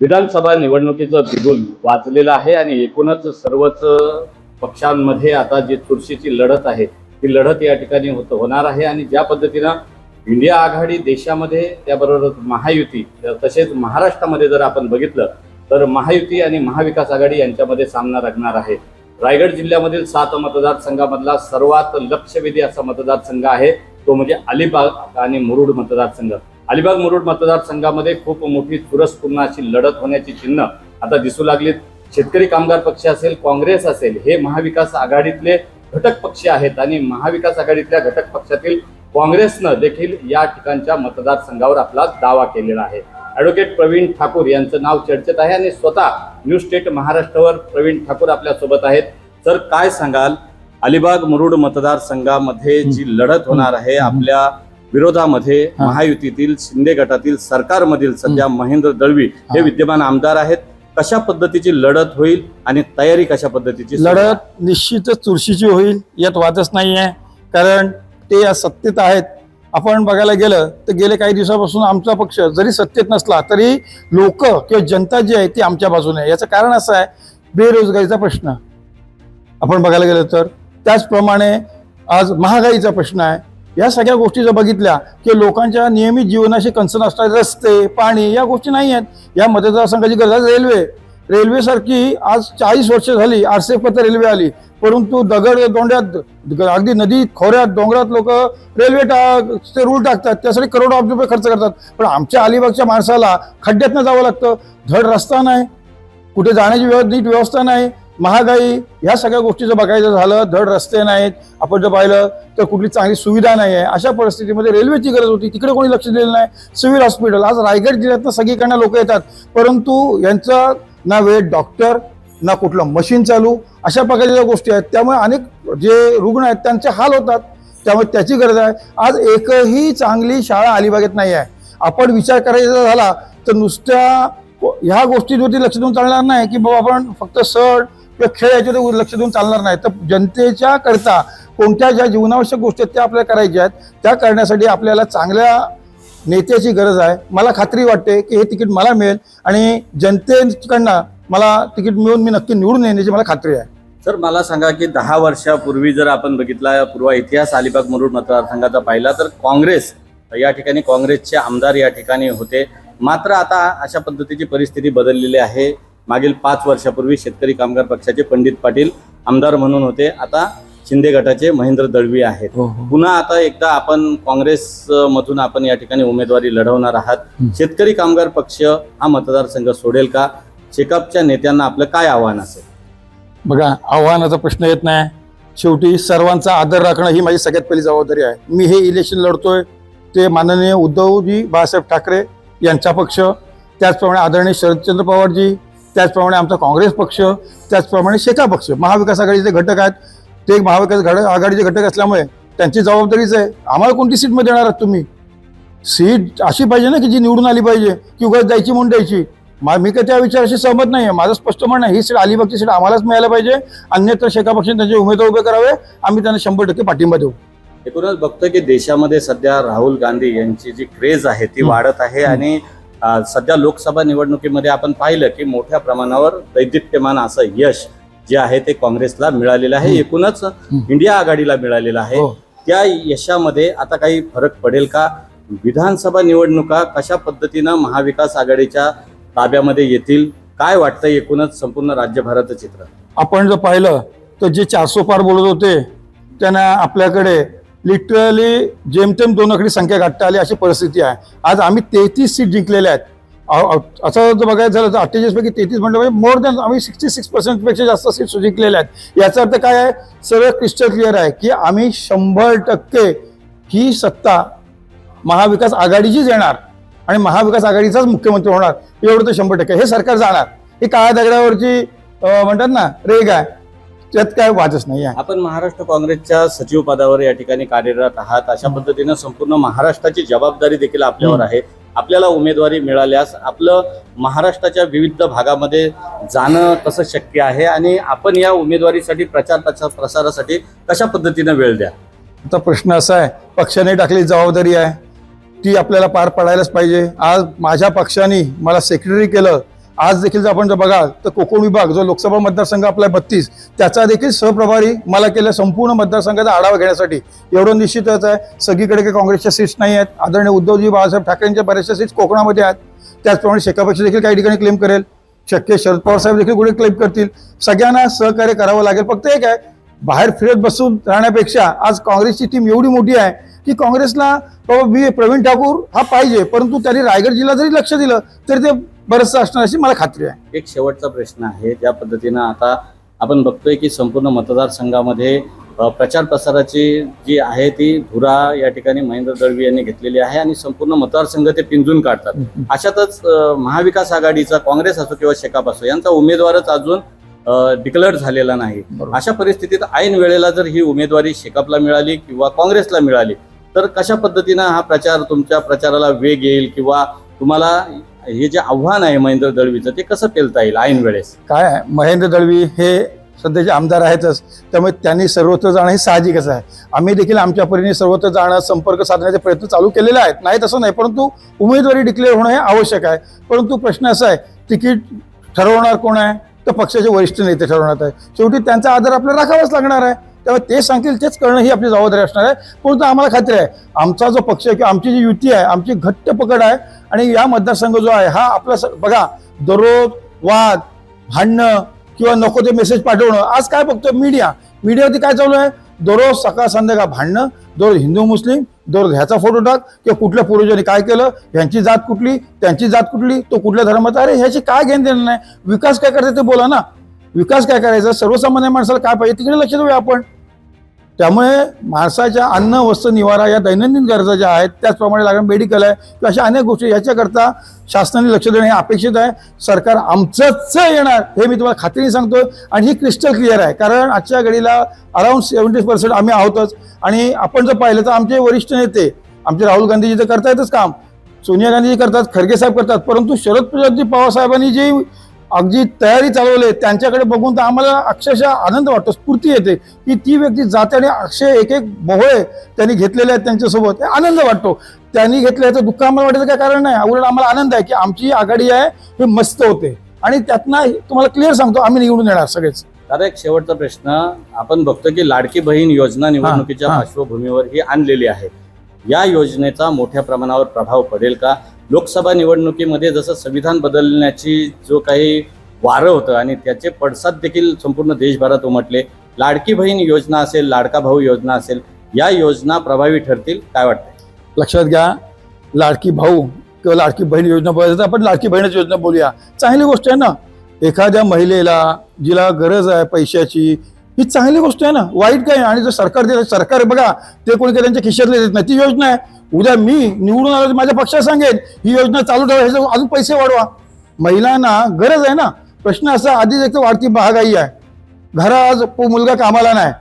विधानसभा निवडणुकीचं बिगुल वाजलेलं आहे आणि एकूणच सर्वच पक्षांमध्ये आता जी चुरशीची लढत आहे ती लढत या ठिकाणी होत होणार आहे आणि ज्या पद्धतीनं इंडिया आघाडी देशामध्ये त्याबरोबर महायुती तसेच महाराष्ट्रामध्ये जर आपण बघितलं तर महायुती आणि महाविकास आघाडी यांच्यामध्ये सामना रंगणार आहे. रायगड जिल्ह्यामधील सात मतदारसंघामधला सर्वात लक्षवेधी असा मतदारसंघ आहे तो म्हणजे अलिबाग आणि मुरुड मतदारसंघ. अलिबाग मुरुड मतदारसंघामध्ये खूप मोठी चुरसपूर्ण अशी लढत होण्याची चिन्ह आता दिसू लागलीत. शेतकरी कामगार पक्ष असेल काँग्रेस असेल हे महाविकास आघाडीतले घटक पक्ष आहेत आणि महाविकास आघाडीतल्या घटक पक्षातील काँग्रेसनं देखील या ठिकाणच्या मतदारसंघावर आपला दावा केलेला आहे. ॲडव्होकेट प्रवीण ठाकूर यांचं नाव चर्चेत आहे आणि स्वतः न्यू स्टेट महाराष्ट्रावर प्रवीण ठाकूर आपल्यासोबत आहेत. तर काय सांगाल? अलिबाग मुरुड मतदारसंघामध्ये जी लढत होणार आहे आपल्या विरोधामध्ये. महायुतीतील शिंदे गटातील सरकारमधील सध्या महेंद्र दळवी हे. विद्यमान आमदार आहेत. कशा पद्धतीची लढत होईल आणि तयारी कशा पद्धतीची? लढत निश्चितच चुरशीची होईल यात वादच नाही आहे कारण ते या सत्तेत आहेत. आपण बघायला गेलं तर गेले काही दिवसापासून आमचा पक्ष जरी सत्तेत नसला तरी लोक किंवा जनता जी आहे ती आमच्या बाजूने आहे. याचं कारण असं आहे बेरोजगारीचा प्रश्न. आपण बघायला गेलं तर. त्याचप्रमाणे आज महागाईचा प्रश्न आहे. या सगळ्या गोष्टी जर बघितल्या की लोकांच्या नियमित जीवनाशी कन्सर्न असतात रस्ते पाणी या गोष्टी नाही आहेत. या मतदारसंघाची गरज आहे रेल्वे. रेल्वेसारखी आज चाळीस वर्ष झाली आरसीएफ पत्र रेल्वे आली. परंतु दगड दोंड्यात अगदी नदीत खोऱ्यात डोंगरात लोक रेल्वे टाकचे रूळ टाकतात. त्यासाठी करोडो अब्ज रुपये खर्च करतात. पण आमच्या अलिबागच्या माणसाला खड्ड्यातनं जावं लागतं. धड रस्ता नाही. कुठे जाण्याची व्यव नीट व्यवस्था नाही. महागाई ह्या सगळ्या गोष्टीचं बघायचं झालं धड रस्ते नाहीत आपण जर पाहिलं तर कुठली चांगली सुविधा नाही आहे. अशा परिस्थितीमध्ये रेल्वेची गरज होती तिकडे कोणी लक्ष दिलेलं नाही. सिव्हिल हॉस्पिटल आज रायगड जिल्ह्यातनं सगळीकडनं लोक येतात. परंतु यांचा ना वेळ डॉक्टर ना कुठलं मशीन चालू अशा प्रकारच्या गोष्टी आहेत त्यामुळे अनेक जे रुग्ण आहेत त्यांचे हाल होतात. त्यामुळे त्याची गरज आहे. आज एकही चांगली शाळा अलिबागेत नाही आहे. आपण विचार करायचा झाला तर नुसत्या ह्या गोष्टींवरती लक्ष देऊन चालणार नाही की बाबा आपण फक्त सण किंवा खेळ याच्यावर लक्ष देऊन चालणार नाही. तर जनतेच्या करता कोणत्या ज्या जीवनावश्यक गोष्टी आहेत त्या आपल्याला करायच्या आहेत त्या करण्यासाठी आपल्याला चांगल्या नेत्याची गरज आहे. मला खात्री वाटते की हे तिकीट मला मिळेल आणि जनतेकडनं मला तिकीट मिळून मी नक्की निवडून येण्याची मला खात्री आहे. सर मला सांगा की दहा वर्षापूर्वी जर आपण बघितला पूर्व इतिहास अलिबाग मुरुड मतदारसंघाचा पाहिला तर काँग्रेस या ठिकाणी काँग्रेसचे आमदार या ठिकाणी होते. मात्र आता अशा पद्धतीची परिस्थिती बदललेली आहे. मागील पाच वर्षापूर्वी शेतकरी कामगार पक्षाचे पंडित पाटील आमदार म्हणून होते. आता शिंदे गटाचे महेंद्र दळवी आहेत. पुन्हा आता एकदा आपण काँग्रेस मधून आपण या ठिकाणी उमेदवारी लढवणार आहात. हं. शेतकरी कामगार पक्ष हा मतदारसंघ सोडेल का? शेकापच्या नेत्यांना आपलं काय आव्हान असेल? बघा आव्हानाचा प्रश्न येत नाही. शेवटी सर्वांचा आदर राखणं ही माझी सगळ्यात पहिली जबाबदारी आहे. मी हे इलेक्शन लढतोय. ते माननीय उद्धवजी बाळासाहेब ठाकरे यांचा पक्ष त्याचप्रमाणे आदरणीय शरदचंद्र पवारजी त्याचप्रमाणे आमचा काँग्रेस पक्ष त्याचप्रमाणे शेका पक्ष. महाविकास आघाडीचे घटक आहेत. ते एक महाविकास घड आघाडीचे घटक असल्यामुळे त्यांची जबाबदारीच आहे. आम्हाला कोणती सीटमध्ये देणार आहात तुम्ही? सीट अशी पाहिजे ना की जी निवडून आली पाहिजे की उगाच द्यायची म्हणून द्यायची. मा- मी काही त्या विचाराशी सहमत नाही आहे माझं स्पष्ट म्हणणं आहे ही सीट अलिबागची सीट आम्हालाच मिळायला पाहिजे. अन्यथा शेका पक्षाने त्यांचे उमेदवार उभे करावे. आम्ही त्यांना शंभर टक्के पाठिंबा देऊ. एकूणच बघतोय की देशामध्ये सध्या राहुल गांधी यांची जी क्रेज आहे ती. वाढत आहे. आणि सध्या लोकसभा निवडणुकीमध्ये आपण पाहिलं की मोठ्या प्रमाणावर दैदिप्यमान असं यश जे आहे ते काँग्रेसला मिळालेलं आहे. एकूणच इंडिया आघाडीला मिळालेलं आहे. हो. त्या यशामध्ये आता काही फरक पडेल का? विधानसभा निवडणुका कशा पद्धतीनं महाविकास आघाडीच्या ताब्यामध्ये येतील? काय वाटतं एकूणच संपूर्ण राज्यभराचं चित्र? आपण जर पाहिलं तर जे चारसो पार बोलत होते त्यांना आपल्याकडे लिटरली जेमतेम दोन आकडी संख्या गाठता आली अशी परिस्थिती आहे. आज आम्ही तेहतीस सीट जिंकलेल्या आहेत. असं जर बघायचं झालं तर अठ्ठेचाळीसपैकी तेहतीस म्हटलं म्हणजे मोर दॅन आम्ही सिक्स्टी सिक्स पर्सेंटपेक्षा जास्त सीट जिंकलेल्या आहेत. याचा अर्थ काय आहे? सर्व क्रिस्टल क्लिअर आहे की आम्ही शंभर टक्के ही सत्ता महाविकास आघाडीचीच येणार आणि महाविकास आघाडीचाच मुख्यमंत्री होणार. एवढं तर शंभर टक्के. हे सरकार जाणार. ही काळ्या दगडावरची म्हणतात ना रेग आहे. त्यात काय वादच नाही आहे. आपण महाराष्ट्र काँग्रेसच्या सचिव पदावर या ठिकाणी कार्यरत आहात. अशा पद्धतीनं संपूर्ण महाराष्ट्राची जबाबदारी देखील आपल्यावर आहे. आपल्याला उमेदवारी मिळाल्यास आपलं महाराष्ट्राच्या विविध भागामध्ये जाणं कसं शक्य आहे. आणि आपण या उमेदवारीसाठी प्रचार प्रचार प्रसारासाठी कशा पद्धतीनं वेळ द्या? आता प्रश्न असा आहे पक्षाने टाकलेली जबाबदारी आहे ती आपल्याला पार पाडायलाच पाहिजे. आज माझ्या पक्षाने मला सेक्रेटरी केलं आज देखील जर आपण जर बघाल तर कोकण विभाग जो लोकसभा मतदारसंघ आपला बत्तीस त्याचा देखील सहप्रभारी मला केलं संपूर्ण मतदारसंघाचा आढावा घेण्यासाठी. एवढं निश्चितच आहे सगळीकडे काही काँग्रेसच्या सीट्स नाही आहेत. आदरणीय उद्धवजी बाळासाहेब ठाकरेंच्या बऱ्याचशा सीट्स कोकणामध्ये आहेत. त्याचप्रमाणे शेकापक्ष देखील काही ठिकाणी क्लेम करेल. शक्य शरद पवार साहेब देखील कुठे क्लेम करतील. सगळ्यांना सहकार्य करावं लागेल. फक्त एक आहे बाहेर फिरत बसून राहण्यापेक्षा आज काँग्रेसची टीम एवढी मोठी आहे की काँग्रेसला बाबा बी प्रवीण ठाकूर हा पाहिजे. परंतु त्यांनी रायगड जिल्हा जरी लक्ष दिलं तरी ते बरंचसं असणार अशी मला खात्री आहे. एक शेवटचा प्रश्न आहे ज्या पद्धतीनं आता आपण बघतोय की संपूर्ण मतदारसंघामध्ये अ, प्रचार प्रसाराची जी आहे ती धुरा या ठिकाणी महेंद्र दळवी यांनी घेतलेली आहे आणि संपूर्ण मतदारसंघ ते पिंजून काढतात. अशातच अ, महाविकास आघाडीचा काँग्रेस असो किंवा शेकाप असो यांचा उमेदवारच अजून डिक्लेअर झालेला नाही. बरोबर. अशा परिस्थितीत ऐन वेळेला जर ही उमेदवारी शेकापला मिळाली किंवा काँग्रेसला मिळाली तर कशा पद्धतीनं हा प्रचार तुमच्या प्रचाराला वेग येईल किंवा तुम्हाला हे जे आव्हान आहे महेंद्र दळवीचं ते कसं पेलता येईल ऐन वेळेस? काय आहे? महेंद्र दळवी हे सध्याचे आमदार आहेतच त्यामुळे त्यांनी सर्वत्र जाणं हे साहजिकच आहे. आम्ही देखील आमच्या परीने सर्वत्र जाणं संपर्क साधण्याचे प्रयत्न चालू केलेले आहेत. नाही तसं नाही परंतु उमेदवारी डिक्लेअर होणं हे आवश्यक आहे. परंतु प्रश्न असा आहे तिकीट ठरवणार कोण आहे? तर पक्षाचे वरिष्ठ नेते ठरवणार आहे शेवटी त्यांचा आदर आपल्याला राखावाच लागणार आहे. त्यामुळे ते सांगतील तेच करणं ही आपली जबाबदारी असणार आहे. परंतु आम्हाला खात्री आहे आमचा जो पक्ष आहे किंवा आमची जी युती आहे आमची घट्ट पकड आहे आणि या मतदारसंघ जो आहे हा आपला बघा दररोज वाद भांडणं किंवा नको ते मेसेज पाठवणं आज काय बघतो मीडिया मीडियावरती काय चालू आहे? दररोज सकाळ संध्याकाळ भांडणं दररोज हिंदू मुस्लिम दररोज ह्याचा फोटो टाक किंवा कुठल्या पूर्वजांनी काय केलं ह्यांची जात कुठली त्यांची जात कुठली तो कुठल्या धर्माचा अरे ह्याची काय घेणं देणं नाही? विकास काय करते ते बोला ना. विकास काय करायचा? सर्वसामान्य माणसाला काय पाहिजे? तिकडे लक्ष देऊया आपण. त्यामुळे माणसाच्या अन्न वस्त्र निवारा या दैनंदिन गरजा ज्या आहेत त्याचप्रमाणे लागण मेडिकल आहे किंवा अशा अनेक गोष्टी याच्याकरता शासनाने लक्ष देणं हे अपेक्षित आहे. सरकार आमचंच येणार हे मी तुम्हाला खात्रीने सांगतो आणि ही क्रिस्टल क्लिअर आहे. कारण आजच्या घडीला अराउंड सेव्हन्टी पर्सेंट आम्ही आहोतच. आणि आपण जर पाहिलं तर आमचे वरिष्ठ नेते आमचे राहुल गांधीजी तर करतायतच काम. सोनिया गांधीजी करतात खरगे साहेब करतात. परंतु शरद पवार साहेबांनी जी अगदी तयारी चालवली त्यांच्याकडे बघून तर आम्हाला अक्षरशः आनंद वाटतो स्फूर्ती येते की ती व्यक्ती जाते आणि अक्षय एक एक बोहळे त्यांनी घेतलेले आहेत त्यांच्यासोबत. आनंद वाटतो. त्यांनी घेतल्याचं दुःख आम्हाला वाटायचं काय कारण नाही. उलट आम्हाला आनंद आहे की आमची आघाडी आहे हे मस्त होते. आणि त्यातनं तुम्हाला क्लिअर सांगतो आम्ही निवडून येणार सगळेच. दादा एक शेवटचा प्रश्न. आपण बघतो की लाडकी बहीण योजना निवडणुकीच्या. पार्श्वभूमीवर ही आणलेली आहे. या योजनेचा मोठ्या प्रमाणावर प्रभाव पडेल का? लोकसभा निवडणुकीमध्ये जसं संविधान बदलण्याची जो काही वारं होतं आणि त्याचे पडसाद देखील संपूर्ण देशभरात उमटले लाडकी बहीण योजना असेल लाडका भाऊ योजना असेल या योजना प्रभावी ठरतील काय वाटतं लक्षात घ्या लाडकी भाऊ किंवा लाडकी बहीण योजना बोलायचं आपण लाडकी बहीणच योजना बोलूया. चांगली गोष्ट आहे ना एखाद्या महिलेला जिला गरज आहे पैशाची ही चांगली गोष्ट आहे ना. वाईट काय आणि जर सरकार देत सरकार बघा ते कोणी काही त्यांच्या खिशातले देत नाही. ती योजना आहे. उद्या मी निवडून आलो माझ्या पक्षाला सांगेन ही योजना चालू ठेवा ह्याचे अजून पैसे वाढवा. महिलांना गरज आहे ना. प्रश्न असा आधीच एक तर वाढती महागाई आहे. घरा आज पो- मुलगा कामाला नाही.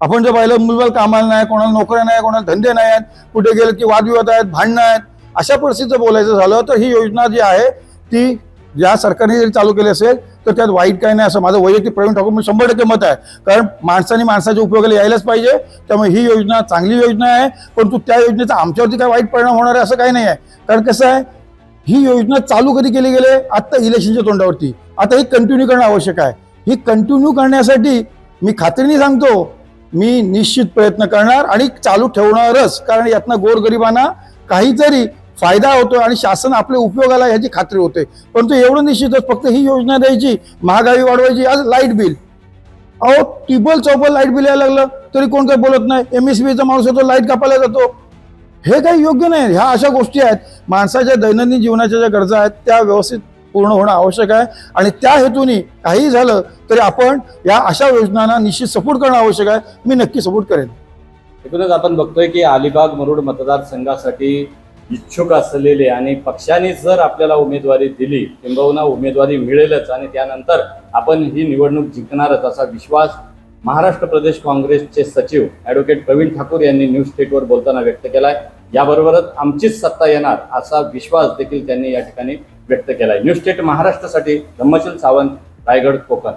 आपण जर पाहिलं मुलगा कामाला नाही कोणाला नोकऱ्या नाही कोणाला धंदे नाही आहेत कुठे गेलं की वादविवाद आहेत भांडणं आहेत अशा परिस्थितीचं बोलायचं झालं तर ही योजना जी आहे ती ज्या सरकारने जरी चालू केले असेल तर त्यात वाईट काही नाही असं माझं वैयक्तिक प्रवीण ठाकूर मी शंभर टक्के मत आहे. कारण माणसाने माणसाच्या उपयोगाला यायलाच पाहिजे. त्यामुळे ही योजना चांगली योजना आहे परंतु त्या योजनेचा आमच्यावरती काय वाईट परिणाम होणार आहे असं काही नाही आहे. कारण कसं आहे ही योजना चालू कधी केली गेले? आत्ता इलेक्शनच्या तोंडावरती. आता ही कंटिन्यू करणं आवश्यक आहे. ही कंटिन्यू करण्यासाठी मी खात्रीने सांगतो मी निश्चित प्रयत्न करणार आणि चालू ठेवणारच. कारण यातनं गोरगरिबांना काहीतरी फायदा होतो आणि शासन आपल्या उपयोगाला ह्याची खात्री होते. परंतु एवढं निश्चितच फक्त ही योजना द्यायची महागाई वाढवायची आज लाइट बिल. अहो टिबल चौबल लाइट बिल यायला लागलं तरी कोण काही बोलत नाही. एम एस बीचा माणूस होतो लाइट कापायला जातो. हे काही योग्य नाही. ह्या अशा गोष्टी आहेत. माणसाच्या दैनंदिन जीवनाच्या ज्या गरजा आहेत त्या व्यवस्थित पूर्ण होणं आवश्यक आहे. आणि त्या हेतूने काही झालं तरी आपण या अशा योजनांना निश्चित सपोर्ट करणं आवश्यक आहे. मी नक्की सपोर्ट करेन. एकूणच आपण बघतोय की अलिबाग मरुड मतदारसंघासाठी इच्छुक असलेले आणि पक्षाने जर आपल्याला उमेदवारी दिली किंबहुना उमेदवारी मिळेलच आणि त्यानंतर आपण ही निवडणूक जिंकणारच असा विश्वास महाराष्ट्र प्रदेश काँग्रेसचे सचिव ॲडव्होकेट प्रवीण ठाकूर यांनी न्यूज स्टेटवर बोलताना व्यक्त केला आहे याबरोबरच आमचीच सत्ता येणार असा विश्वास देखील त्यांनी या ठिकाणी व्यक्त केला आहे न्यूज स्टेट महाराष्ट्रासाठी धम्मशील सावंत रायगड कोकण.